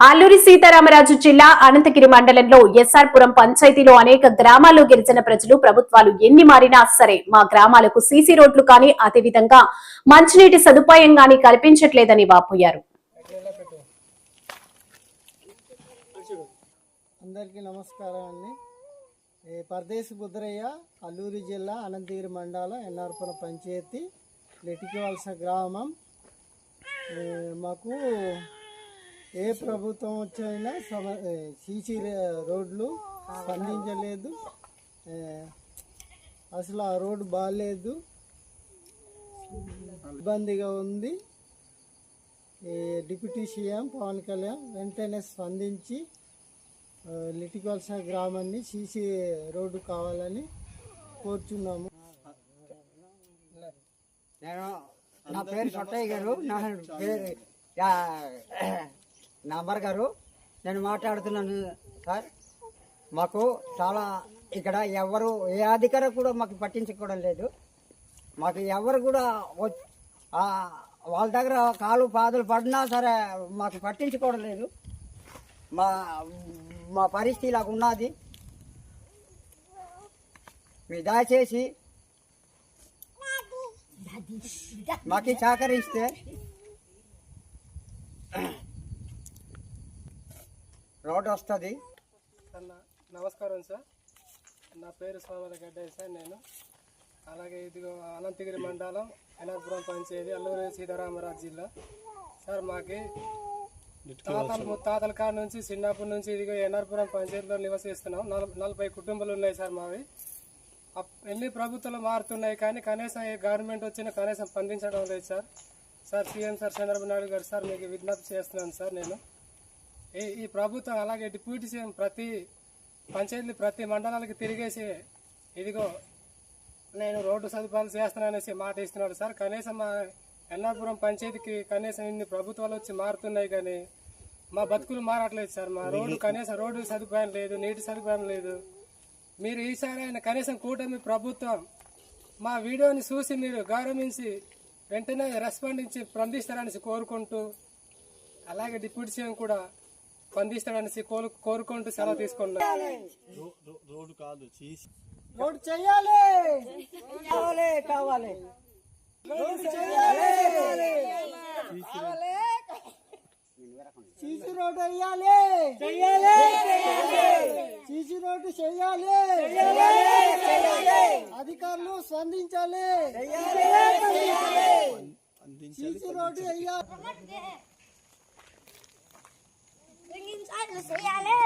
అల్లూరి సీతారామరాజు జిల్లా అనంతగిరి మండలంలో ఎస్ఆర్పురం పంచాయతీలో అనేక గ్రామాల్లో గిరిజన ప్రజలు ప్రభుత్వాలు ఎన్ని మారినా సరే మా గ్రామాలకు సీసీ రోడ్లు కానీ అదేవిధంగా మంచినీటి సదుపాయం కానీ కల్పించట్లేదని వాపోయారు. అందరికీ నమస్కారం అండి. ఏ బుద్రయ్య అల్లూరి జిల్లా అనంతగిరి మండలం ఎన్ఆర్పురం పంచాయతీ లెటికివలస గ్రామం. మాకు ఏ ప్రభుత్వం వచ్చినా సమ సీసీ రోడ్లు స్పందించలేదు. అసలు ఆ రోడ్డు బాగాలేదు ఇబ్బందిగా ఉంది. డిప్యూటీ సీఎం పవన్ కళ్యాణ్ వెంటనే స్పందించి లిటికల్స గ్రామాన్ని సీసీ రోడ్డు కావాలని కోరుచున్నాము. నేను నా పేరు సొట్టయ్య గారు. నా పేరు యా- నంబర్ గారు నేను మాట్లాడుతున్నాను సార్. మాకు చాలా ఇక్కడ ఎవరు ఏ అధికారి కూడా మాకు పట్టించుకోవడం లేదు. మాకు ఎవరు కూడా వాళ్ళ దగ్గర కాలు పాదులు పడినా సరే మాకు పట్టించుకోవడం లేదు. మా మా పరిస్థితి ఇలాగ ఉన్నది. మీరు దయచేసి మాకు సహకరిస్తే రోడ్ వస్తుంది. అన్న నమస్కారం సార్. నా పేరు సోమల గడ్డయ్య సార్ నేను. అలాగే ఇదిగో అనంతగిరి మండలం ఎనపురం పంచాయతీ అల్లూరి సీతారామరాజు జిల్లా. సార్ మాకి తాతల ముత్తాతల కాడ నుంచి చిన్నప్పటి నుంచి ఇదిగో ఎన్ఆర్పురం పంచాయతీలో నివసిస్తున్నాం. నల- నలభై కుటుంబాలు ఉన్నాయి సార్ మావి. అప్- ఎన్ని ప్రభుత్వాలు మారుతున్నాయి కానీ కనీసం ఏ గవర్నమెంట్ వచ్చినా కనీసం స్పందించడం లేదు sir. Sir CM sir Chandrababu Naidu గారు సార్ మీకు విజ్ఞప్తి చేస్తున్నాను సార్ నేను. ఈ ఈ ప్రభుత్వం అలాగే డిప్యూటీ సీఎం ప్రతి పంచాయతీ ప్రతి మండలానికి తిరిగేసి ఇదిగో నేను రోడ్డు సదుపాయాలు చేస్తాననేసి మాట ఇస్తున్నాడు సార్. కనీసం మా ఎన్నాపురం పంచాయతీకి కనీసం ఇన్ని ప్రభుత్వాలు వచ్చి మారుతున్నాయి కానీ మా బతుకులు మారట్లేదు సార్. మా రోడ్డు కనీసం రోడ్డు సదుపాయం లేదు నీటి సదుపాయం లేదు. మీరు ఈసారి ఆయన కనీసం కూటమి ప్రభుత్వం మా వీడియోని చూసి మీరు గౌరవించి వెంటనే రెస్పాండించి స్పందిస్తారని కోరుకుంటూ అలాగే డిప్యూటీ సీఎం కూడా స్పందిస్తాడనేసి కోరు కోరుకుంటూ సెలవు తీసుకున్నాను రోడ్డు చేయాలి కావాలి కావాలి. సీసీ రోడ్డు వేయాలి. సీసీ రోడ్డు చేయాలి అధికారులు స్పందించాలి. సీసీ రోడ్డు వేయాలి. 是谁呀？嘞。